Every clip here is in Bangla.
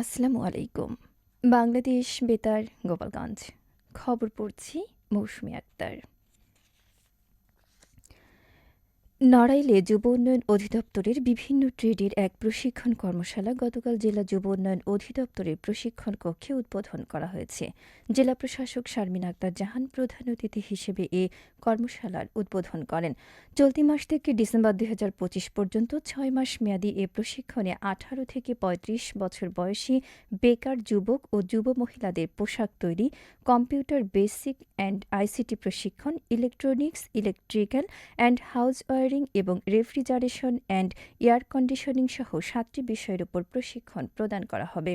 আসসালামু আলাইকুম। বাংলাদেশ বেতার গোপালগঞ্জ। খবর পড়ছি মৌসুমি আক্তার। নড়াইলে যুব উন্নয়ন অধিদপ্তরের বিভিন্ন ট্রেডের এক প্রশিক্ষণ কর্মশালা গতকাল জেলা যুব উন্নয়ন অধিদপ্তরের প্রশিক্ষণ কক্ষে উদ্বোধন করা হয়েছে। জেলা প্রশাসক শারমিন আক্তার জাহান প্রধান অতিথি হিসেবে এ কর্মশালার উদ্বোধন করেন। চলতি মাস থেকে ডিসেম্বর দুই হাজার পঁচিশ পর্যন্ত ছয় মাস মেয়াদী এ প্রশিক্ষণে আঠারো থেকে ৩৫ বছর বয়সী বেকার যুবক ও যুব মহিলাদের পোশাক তৈরি, কম্পিউটার বেসিক অ্যান্ড আইসিটি প্রশিক্ষণ, electronics, electrical and house wiring এবং রেফ্রিজারেশন অ্যান্ড এয়ার কন্ডিশনিং সহ সাতটি বিষয়ের উপর প্রশিক্ষণ প্রদান করা হবে।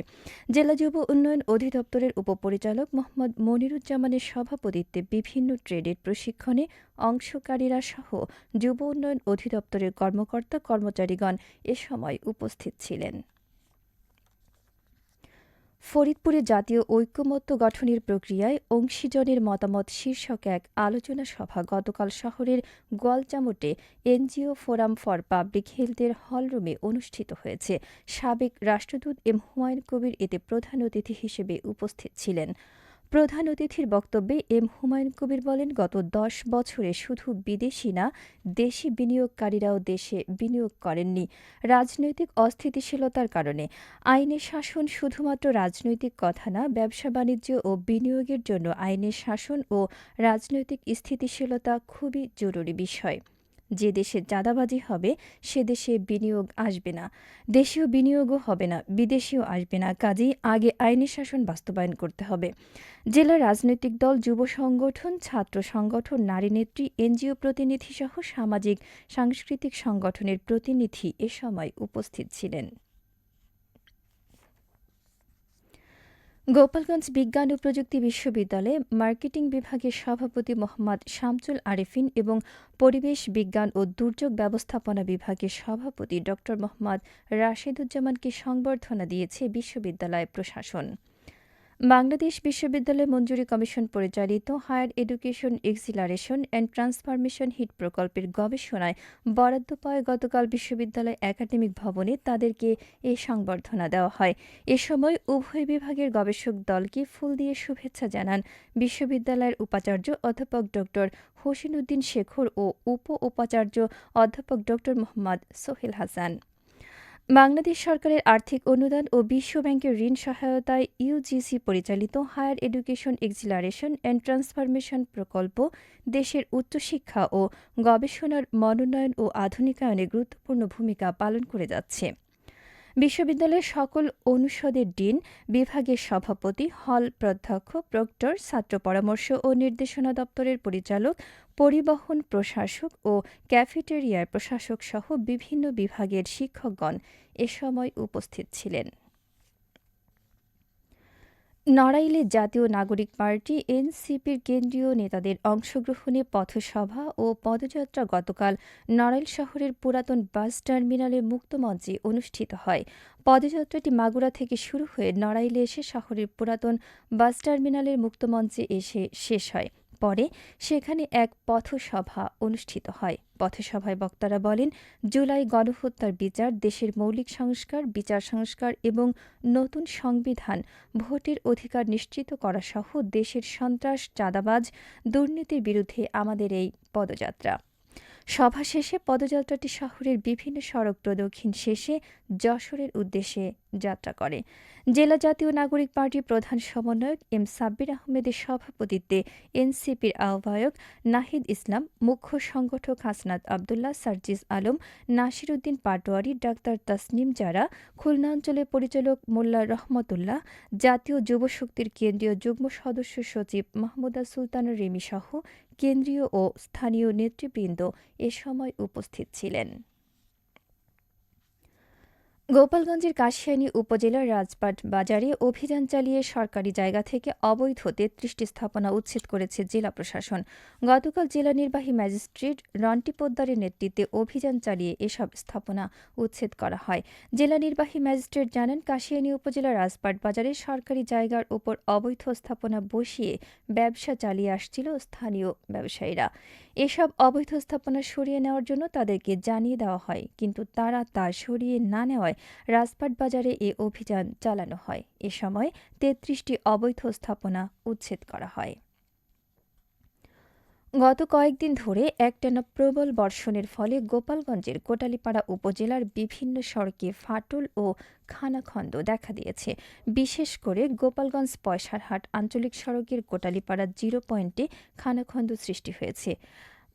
জেলা যুব উন্নয়ন অধিদপ্তরের উপপরিচালক মোহাম্মদ মনিরুজ্জামানের সভাপতিত্বে বিভিন্ন ট্রেডের প্রশিক্ষণে অংশকারীরা সহ যুব উন্নয়ন অধিদপ্তরের কর্মকর্তা কর্মচারীগণ এ সময় উপস্থিত ছিলেন। ফরিদপুরে জাতীয় ঐক্যমত্য গঠনের প্রক্রিয়ায় অংশীজনের মতামত শীর্ষক এক আলোচনা সভা গতকাল শহরের Goalchamot NGO forum for public হেলথের হলরুমে অনুষ্ঠিত হয়েছে। সাবেক রাষ্ট্রদূত এম হুমায়ুন কবির এতে প্রধান অতিথি হিসেবে উপস্থিত ছিলেন। প্রধান অতিথির বক্তব্যে এম হুমায়ুন কবির বলেন, গত দশ বছরে শুধু বিদেশি না, দেশি বিনিয়োগকারীরাও দেশে বিনিয়োগ করেননি। রাজনৈতিক অস্থিতিশীলতার কারণে। আইনের শাসন শুধুমাত্র রাজনৈতিক কথা না, ব্যবসা বাণিজ্য ও বিনিয়োগের জন্য আইনের শাসন ও রাজনৈতিক স্থিতিশীলতা খুবই জরুরি বিষয়। যে দেশে চাঁদাবাজি হবে, সে দেশে বিনিয়োগ আসবে না। দেশীয় বিনিয়োগও হবে না, বিদেশিও আসবে না। কাজেই আগে আইনি শাসন বাস্তবায়ন করতে হবে। জেলা রাজনৈতিক দল, যুব সংগঠন, ছাত্র সংগঠন, নারী নেত্রী, এনজিও প্রতিনিধি সহ সামাজিক, সাংস্কৃতিক সংগঠনের প্রতিনিধি এ সময় উপস্থিত ছিলেন। গোপালগঞ্জ বিজ্ঞান ও প্রযুক্তি বিশ্ববিদ্যালয়ে মার্কেটিং বিভাগের সভাপতি মোহাম্মদ শামসুল আরেফিন এবং পরিবেশ বিজ্ঞান ও দুর্যোগ ব্যবস্থাপনা বিভাগের সভাপতি ড মোহাম্মদ রাশেদুজ্জামানকে সংবর্ধনা দিয়েছে বিশ্ববিদ্যালয় প্রশাসন। বাংলাদেশ বিশ্ববিদ্যালয় মঞ্জুরি কমিশন পরিচালিত higher education acceleration and transformation HEAT প্রকল্পের গবেষণায় বরাদ্দ পায় গতকাল বিশ্ববিদ্যালয় একাডেমিক ভবনে তাদেরকে এ সংবর্ধনা দেওয়া হয়। এ সময় উভয় বিভাগের গবেষক দলকে ফুল দিয়ে শুভেচ্ছা জানান বিশ্ববিদ্যালয়ের উপাচার্য অধ্যাপক ড হোসেন উদ্দিন শেখর ও উপ উপাচার্য অধ্যাপক ড মোহাম্মদ সোহেল হাসান। বাংলাদেশ সরকারের আর্থিক অনুদান ও বিশ্ব ব্যাংকের ঋণ সহায়তায় ইউজিসি পরিচালিত higher education acceleration and transformation প্রকল্প দেশের উচ্চশিক্ষা ও গবেষণার মনোনয়ন ও আধুনিকায়নে গুরুত্বপূর্ণ ভূমিকা পালন করে যাচ্ছে। বিশ্ববিদ্যালয়ের সকল অনুষদের ডিন বিভাগের সভাপতি, হল প্রধ্যক্ষ, প্রক্টর, ছাত্র পরামর্শ ও নির্দেশনা দপ্তরের পরিচালক পরিবহন প্রশাসক ও ক্যাফেটেরিয়ার প্রশাসক সহ বিভিন্ন বিভাগের শিক্ষকগণ এ সময় উপস্থিত ছিলেন। নড়াইলে জাতীয় নাগরিক পার্টি, এনসিপির কেন্দ্রীয় নেতাদের অংশগ্রহণে পথসভা ও পদযাত্রা গতকাল নড়াইল শহরের পুরাতন বাস টার্মিনালের মুক্তমঞ্চে অনুষ্ঠিত হয়। পদযাত্রাটি মাগুরা থেকে শুরু হয়ে নড়াইলে এসে শহরের পুরাতন বাস টার্মিনালের মুক্তমঞ্চে এসে শেষ হয়। পরে সেখানে এক পথসভা অনুষ্ঠিত হয়। পথসভায় বক্তারা বলেন, জুলাই গণহত্যার বিচার দেশের মৌলিক সংস্কার, বিচার সংস্কার এবং নতুন সংবিধান ভোটের অধিকার নিশ্চিত করা সহ দেশের সন্ত্রাস, চাঁদাবাজ, দুর্নীতির বিরুদ্ধে আমাদের এই পদযাত্রা। সভা শেষে পদযাত্রাটি শহরের বিভিন্ন সড়ক প্রদক্ষিণ শেষে যশোরের উদ্দেশ্যে যাত্রা করে। জেলা জাতীয় নাগরিক পার্টির প্রধান সমন্বয়ক এম সাব্বির আহমেদের সভাপতিত্বে এনসিপির আহ্বায়ক নাহিদ ইসলাম, মুখ্য সংগঠক হাসনাত আবদুল্লাহ, সার্জিস আলম নাসির উদ্দিন পাটোয়ারি, ডাক্তার তাসনিম জারা, খুলনা অঞ্চলের পরিচালক মোল্লা রহমতুল্লাহ, জাতীয় যুব শক্তির কেন্দ্রীয় যুগ্ম সদস্য সচিব মাহমুদা সুলতানা রেমি সহ কেন্দ্রীয় ও স্থানীয় নেতৃবৃন্দ এ সময় উপস্থিত ছিলেন। গোপালগঞ্জের কাশিয়ানী উপজেলার রাজপাট বাজারে অভিযান চালিয়ে সরকারি জায়গা থেকে অবৈধ তেত্রিশটি স্থাপনা উচ্ছেদ করেছে জেলা প্রশাসন। গতকাল জেলা নির্বাহী ম্যাজিস্ট্রেট রন্টি পোদ্দারের নেতৃত্বে অভিযান চালিয়ে এসব স্থাপনা উচ্ছেদ করা হয়। জেলা নির্বাহী ম্যাজিস্ট্রেট জানান, কাশিয়ানী উপজেলার রাজপাট বাজারে সরকারি জায়গার উপর অবৈধ স্থাপনা বসিয়ে ব্যবসা চালিয়ে আসছিল স্থানীয় ব্যবসায়ীরা। এসব অবৈধ স্থাপনা সরিয়ে নেওয়ার জন্য তাদেরকে জানিয়ে দেওয়া হয়, কিন্তু তারা তা সরিয়ে না নেওয়ায় রাজপাট বাজারে এ অভিযান চালানো হয়। এ সময় তেত্রিশটি অবৈধ স্থাপনা উচ্ছেদ করা হয়। গত কয়েকদিন ধরে একটানা প্রবল বর্ষণের ফলে গোপালগঞ্জের কোটালীপাড়া উপজেলার বিভিন্ন সড়কে ফাটল ও খানাখন্দ দেখা দিয়েছে। বিশেষ করে গোপালগঞ্জ পয়সারহাট আঞ্চলিক সড়কের কোটালীপাড়া জিরো পয়েন্টে খানাখন্দ সৃষ্টি হয়েছে।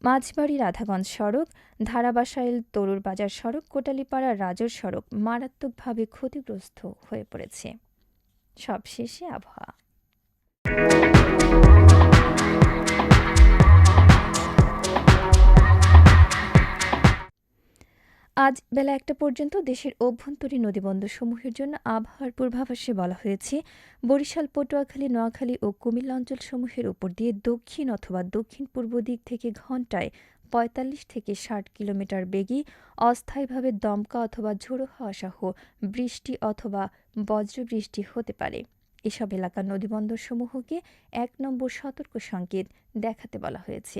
মাঝবাড়ি রাধাগঞ্জ সড়ক, ধারাবাসাইল তরুর বাজার সড়ক, কোটালীপাড়া রাজর সড়ক মারাত্মকভাবে ক্ষতিগ্রস্ত হয়ে পড়েছে। সবশেষে আবহাওয়া। আজ বেলা একটা পর্যন্ত দেশের অভ্যন্তরীণ নদীবন্দরসমূহের জন্য আবহাওয়ার পূর্বাভাসে বলা হয়েছে, বরিশাল, পটুয়াখালী, নোয়াখালী ও কুমিল্লা অঞ্চলসমূহের উপর দিয়ে দক্ষিণ অথবা দক্ষিণ পূর্ব দিক থেকে ঘন্টায় পঁয়তাল্লিশ থেকে ষাট কিলোমিটার বেগে অস্থায়ীভাবে দমকা অথবা ঝোড়ো হাওয়া সহ বৃষ্টি অথবা বজ্রবৃষ্টি হতে পারে। এসব এলাকার নদীবন্দরসমূহকে এক নম্বর সতর্ক সংকেত দেখাতে বলা হয়েছে।